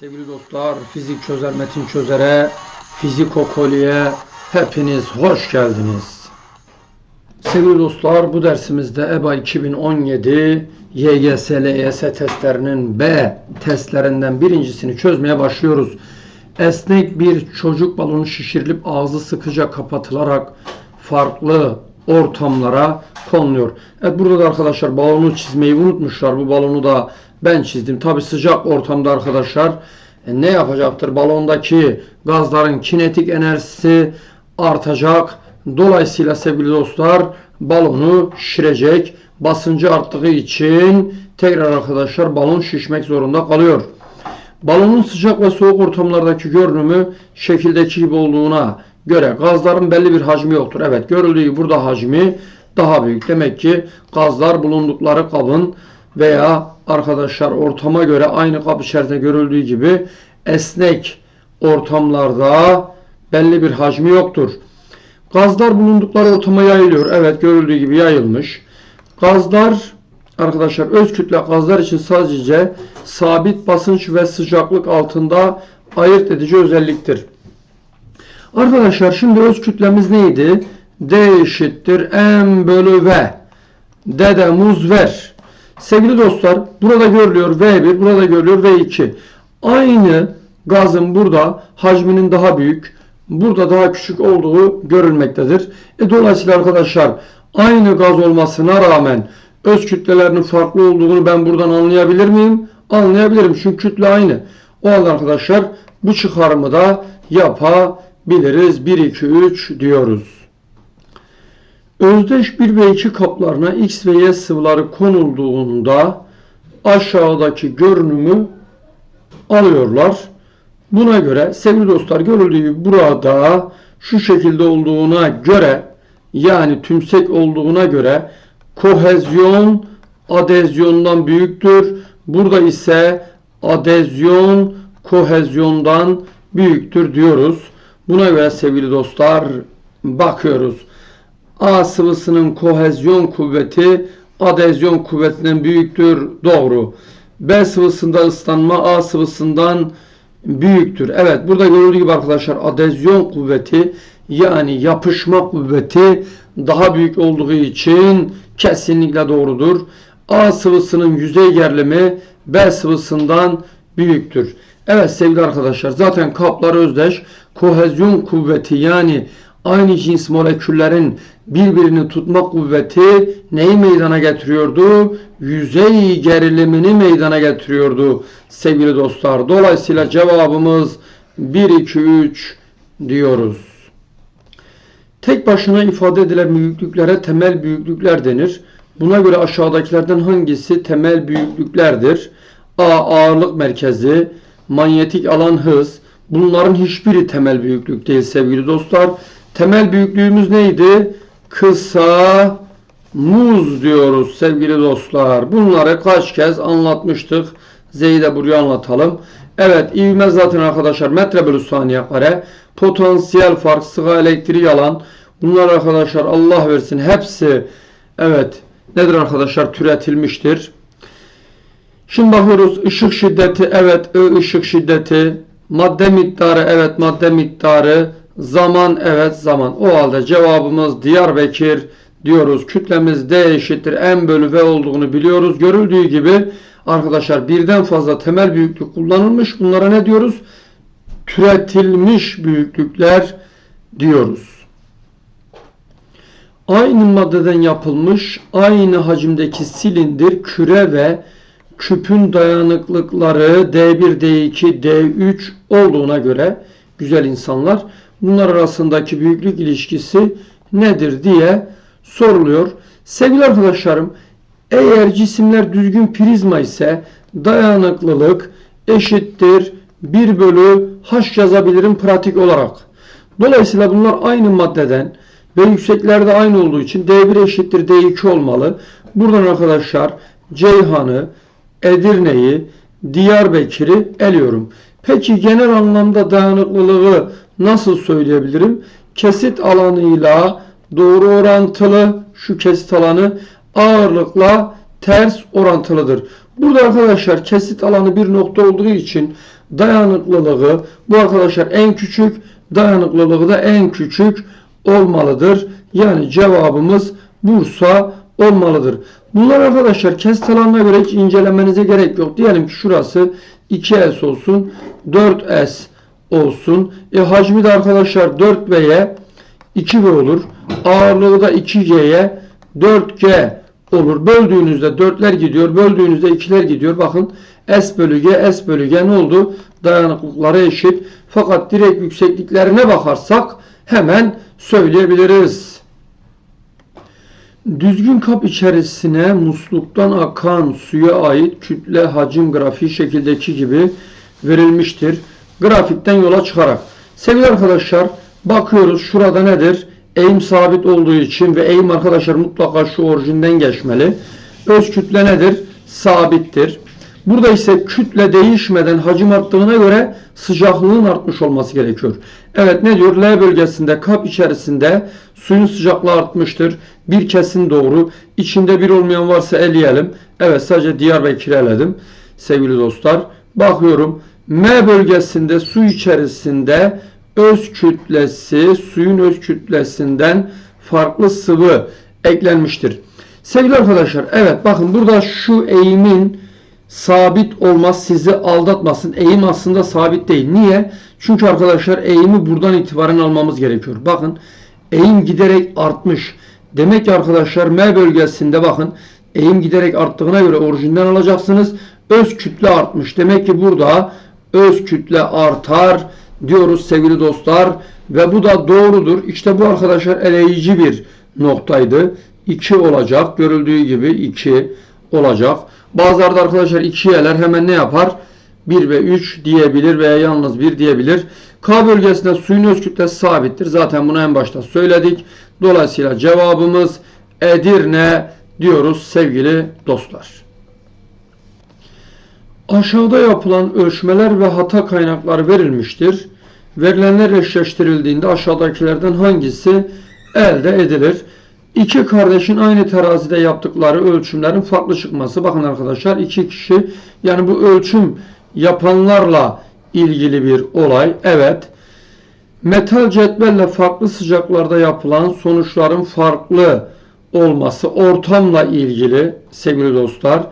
Sevgili dostlar, fizik çözer metin çözere, fizikokoliye hepiniz hoş geldiniz. Sevgili dostlar, bu dersimizde EBA 2017 YGS, LYS testlerinin B testlerinden birincisini çözmeye başlıyoruz. Esnek bir çocuk balonu şişirilip ağzı sıkıca kapatılarak farklı ortamlara konuluyor. Evet burada da arkadaşlar balonu çizmeyi unutmuşlar. Bu balonu da ben çizdim. Tabi sıcak ortamda arkadaşlar e, ne yapacaktır? Balondaki gazların kinetik enerjisi artacak. Dolayısıyla sevgili dostlar balonu şişirecek. Basıncı arttığı için tekrar arkadaşlar balon şişmek zorunda kalıyor. Balonun sıcak ve soğuk ortamlardaki görünümü şekildeki gibi olduğuna göre gazların belli bir hacmi yoktur. Evet görüldüğü burada hacmi daha büyük. Demek ki gazlar bulundukları kabın veya arkadaşlar ortama göre aynı kap içerisinde görüldüğü gibi esnek ortamlarda belli bir hacmi yoktur. Gazlar bulundukları ortama yayılıyor. Evet görüldüğü gibi yayılmış. Gazlar arkadaşlar öz kütle gazlar için sadece sabit basınç ve sıcaklık altında ayırt edici özelliktir. Arkadaşlar şimdi öz kütlemiz neydi? D eşittir M bölü V. D de muz ver. Sevgili dostlar burada görülüyor V1, burada görülüyor V2. Aynı gazın burada hacminin daha büyük, burada daha küçük olduğu görülmektedir. E, dolayısıyla arkadaşlar aynı gaz olmasına rağmen öz kütlelerinin farklı olduğunu ben buradan anlayabilir miyim? Anlayabilirim çünkü kütle aynı. O halde arkadaşlar bu çıkarımı da yapabiliriz. 1, 2, 3 diyoruz. Özdeş 1 ve 2 kaplarına X ve Y sıvıları konulduğunda aşağıdaki görünümü alıyorlar. Buna göre sevgili dostlar görüldüğü burada şu şekilde olduğuna göre yani tümsek olduğuna göre kohezyon adezyondan büyüktür. Burada ise adezyon kohezyondan büyüktür diyoruz. Buna göre sevgili dostlar bakıyoruz. A sıvısının kohezyon kuvveti adezyon kuvvetinden büyüktür. Doğru. B sıvısında ıslanma A sıvısından büyüktür. Evet burada görüldüğü gibi arkadaşlar adezyon kuvveti yani yapışma kuvveti daha büyük olduğu için kesinlikle doğrudur. A sıvısının yüzey gerilimi B sıvısından büyüktür. Evet sevgili arkadaşlar zaten kaplar özdeş. Kohezyon kuvveti yani aynı cins moleküllerin birbirini tutma kuvveti neyi meydana getiriyordu? Yüzey gerilimini meydana getiriyordu sevgili dostlar. Dolayısıyla cevabımız 1, 2, 3 diyoruz. Tek başına ifade edilen büyüklüklere temel büyüklükler denir. Buna göre aşağıdakilerden hangisi temel büyüklüklerdir? A. Ağırlık merkezi, manyetik alan hız. Bunların hiçbiri temel büyüklük değil sevgili dostlar. Temel büyüklüğümüz neydi? Kısa muz diyoruz sevgili dostlar. Bunları kaç kez anlatmıştık. Z'yi de buraya anlatalım. Evet ivme zaten arkadaşlar metre bölü saniye kare. Potansiyel fark, sığa elektriği alan. Bunlar arkadaşlar Allah versin hepsi evet nedir arkadaşlar türetilmiştir. Şimdi bakıyoruz ışık şiddeti evet ışık şiddeti. Madde miktarı evet madde miktarı. Zaman evet zaman. O halde cevabımız Diyarbakır diyoruz. Kütlemiz D eşittir M bölü V olduğunu biliyoruz. Görüldüğü gibi arkadaşlar birden fazla temel büyüklük kullanılmış. Bunlara ne diyoruz? Türetilmiş büyüklükler diyoruz. Aynı maddeden yapılmış aynı hacimdeki silindir, küre ve küpün dayanıklıkları D1, D2, D3 olduğuna göre güzel insanlar bunlar arasındaki büyüklük ilişkisi nedir diye soruluyor. Sevgili arkadaşlarım eğer cisimler düzgün prizma ise dayanıklılık eşittir 1 bölü h yazabilirim pratik olarak. Dolayısıyla bunlar aynı maddeden ve yükseklerde aynı olduğu için D1 eşittir D2 olmalı. Buradan arkadaşlar Ceyhan'ı, Edirne'yi, Diyarbakır'ı eliyorum. Peki genel anlamda dayanıklılığı nasıl söyleyebilirim? Kesit alanıyla doğru orantılı şu kesit alanı ağırlıkla ters orantılıdır. Burada arkadaşlar kesit alanı bir nokta olduğu için dayanıklılığı bu arkadaşlar en küçük, dayanıklılığı da en küçük olmalıdır. Yani cevabımız Bursa olmalıdır. Bunlar arkadaşlar kesit alanına göre hiç incelemenize gerek yok. Diyelim ki şurası 2S olsun, 4S olsun. E hacmi de arkadaşlar 4B'ye 2B olur. Ağırlığı da 2G'ye 4G olur. Böldüğünüzde 4'ler gidiyor. Böldüğünüzde 2'ler gidiyor. Bakın S bölü G, S bölü G ne oldu? Dayanıklılıkları eşit. Fakat direkt yüksekliklerine bakarsak hemen söyleyebiliriz. Düzgün kap içerisine musluktan akan suya ait kütle hacim grafiği şekildeki gibi verilmiştir. Grafikten yola çıkarak. Sevgili arkadaşlar bakıyoruz şurada nedir? Eğim sabit olduğu için ve eğim arkadaşlar mutlaka şu orijinden geçmeli. Öz kütle nedir? Sabittir. Burada ise kütle değişmeden hacim arttığına göre sıcaklığın artmış olması gerekiyor. Evet ne diyor? L bölgesinde kap içerisinde suyun sıcaklığı artmıştır. Bir kesin doğru. İçinde bir olmayan varsa eleyelim. Evet sadece Diyarbakır'ı eledim. Sevgili dostlar. Bakıyorum. M bölgesinde su içerisinde öz kütlesi suyun öz kütlesinden farklı sıvı eklenmiştir. Sevgili arkadaşlar evet bakın burada şu eğimin sabit olmaz sizi aldatmasın. Eğim aslında sabit değil. Niye? Çünkü arkadaşlar eğimi buradan itibaren almamız gerekiyor. Bakın eğim giderek artmış. Demek ki arkadaşlar M bölgesinde bakın eğim giderek arttığına göre orijinden alacaksınız. Öz kütle artmış. Demek ki burada öz kütle artar diyoruz sevgili dostlar. Ve bu da doğrudur. İşte bu arkadaşlar eleyici bir noktaydı. 2 olacak. Görüldüğü gibi 2 olacak. Bazıları da arkadaşlar 2 yeler hemen ne yapar? 1 ve 3 diyebilir veya yalnız 1 diyebilir. K bölgesinde suyun öz kütlesi sabittir. Zaten bunu en başta söyledik. Dolayısıyla cevabımız Edirne diyoruz sevgili dostlar. Aşağıda yapılan ölçmeler ve hata kaynakları verilmiştir. Verilenler eşleştirildiğinde aşağıdakilerden hangisi elde edilir? İki kardeşin aynı terazide yaptıkları ölçümlerin farklı çıkması. Bakın arkadaşlar iki kişi yani bu ölçüm yapanlarla ilgili bir olay. Evet. Metal cetvelle farklı sıcaklarda yapılan sonuçların farklı olması ortamla ilgili sevgili dostlar.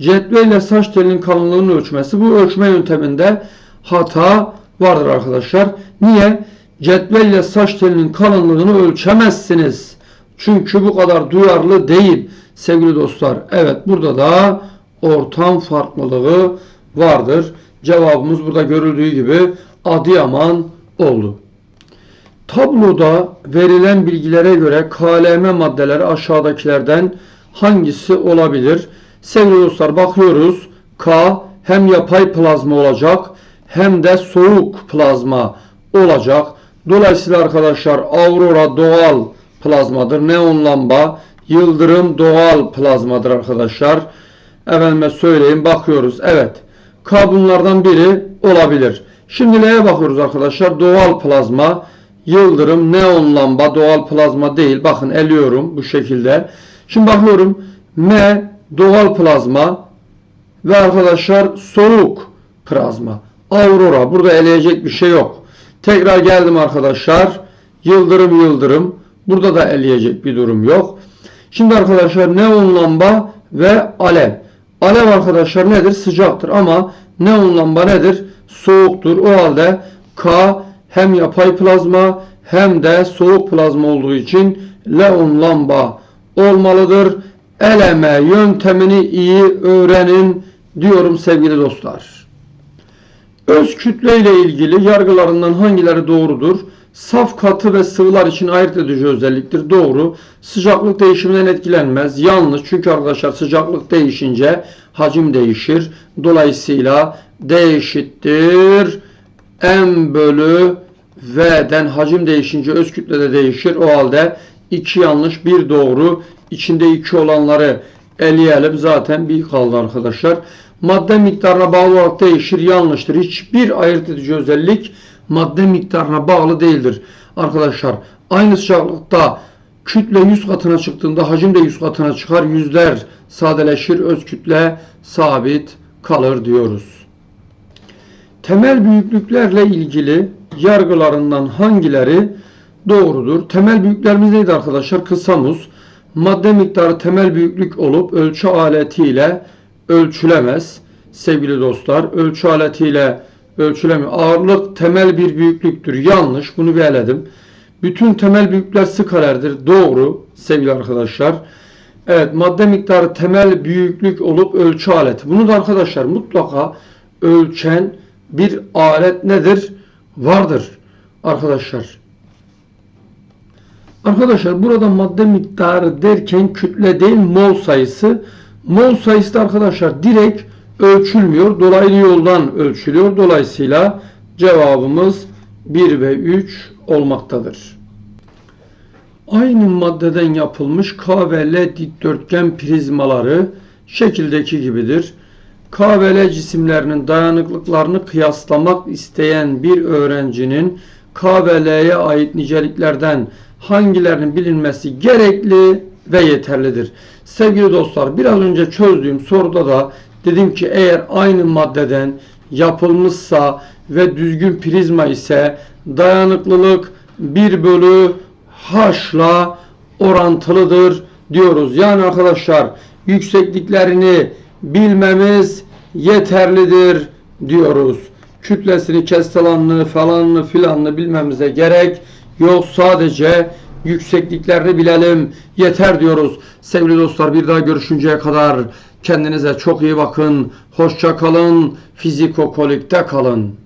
Cetvelle saç telinin kalınlığını ölçmesi. Bu ölçme yönteminde hata vardır arkadaşlar. Niye? Cetvelle saç telinin kalınlığını ölçemezsiniz. Çünkü bu kadar duyarlı değil sevgili dostlar. Evet burada da ortam farklılığı vardır. Cevabımız burada görüldüğü gibi Adıyaman oldu. Tabloda verilen bilgilere göre KLM maddeleri aşağıdakilerden hangisi olabilir? Sevgili dostlar bakıyoruz. K hem yapay plazma olacak hem de soğuk plazma olacak. Dolayısıyla arkadaşlar aurora doğal plazmadır. Neon lamba, yıldırım doğal plazmadır arkadaşlar. Efendime söyleyeyim bakıyoruz. Evet. K bunlardan biri olabilir. Şimdi L'ye bakıyoruz arkadaşlar. Doğal plazma, yıldırım, neon lamba doğal plazma değil. Bakın eliyorum bu şekilde. Şimdi bakıyorum. M doğal plazma ve arkadaşlar soğuk plazma. Aurora. Burada eleyecek bir şey yok. Tekrar geldim arkadaşlar. Yıldırım yıldırım. Burada da eleyecek bir durum yok. Şimdi arkadaşlar neon lamba ve alev. Alev arkadaşlar nedir? Sıcaktır ama neon lamba nedir? Soğuktur. O halde K hem yapay plazma hem de soğuk plazma olduğu için neon lamba olmalıdır. Eleme yöntemini iyi öğrenin diyorum sevgili dostlar. Öz kütle ile ilgili yargılarından hangileri doğrudur? Saf katı ve sıvılar için ayırt edici özelliktir. Doğru. Sıcaklık değişiminden etkilenmez. Yanlış. Çünkü arkadaşlar sıcaklık değişince hacim değişir. Dolayısıyla D eşittir. M bölü V'den hacim değişince öz kütle de değişir. O halde 2 yanlış, 1 doğru. İçinde 2 olanları eleyelim. Zaten bir kaldı arkadaşlar. Madde miktarına bağlı olarak değişir. Yanlıştır. Hiçbir ayırt edici özellik madde miktarına bağlı değildir. Arkadaşlar aynı sıcaklıkta kütle 100 katına çıktığında hacim de 100 katına çıkar. Yüzler sadeleşir. Öz kütle sabit kalır diyoruz. temel büyüklüklerle ilgili yargılarından hangileri doğrudur? Temel büyüklerimiz neydi arkadaşlar? Kısa muz. Madde miktarı temel büyüklük olup ölçü aletiyle ölçülemez. Sevgili dostlar, ölçü aletiyle ölçülemiyor. Ağırlık temel bir büyüklüktür. Yanlış. Bunu bir eledim. Bütün temel büyüklükler skalerdir. Doğru sevgili arkadaşlar. Evet madde miktarı temel büyüklük olup ölçü aleti. Bunu da arkadaşlar mutlaka ölçen bir alet nedir? Vardır arkadaşlar. Arkadaşlar burada madde miktarı derken kütle değil mol sayısı. Mol sayısı da arkadaşlar direkt ölçülmüyor. Dolaylı yoldan ölçülüyor. Dolayısıyla cevabımız 1 ve 3 olmaktadır. Aynı maddeden yapılmış K ve L dikdörtgen prizmaları şekildeki gibidir. K ve L cisimlerinin dayanıklıklarını kıyaslamak isteyen bir öğrencinin K ve L'ye ait niceliklerden hangilerinin bilinmesi gerekli ve yeterlidir. Sevgili dostlar biraz önce çözdüğüm soruda da dedim ki eğer aynı maddeden yapılmışsa ve düzgün prizma ise dayanıklılık 1 bölü H'la orantılıdır diyoruz. Yani arkadaşlar yüksekliklerini bilmemiz yeterlidir diyoruz. Kütlesini, kestalanını falanını filanını bilmemize gerek yok. Sadece yüksekliklerini bilelim yeter diyoruz. Sevgili dostlar bir daha görüşünceye kadar kendinize çok iyi bakın. Hoşça kalın. Fizikokolikte kalın.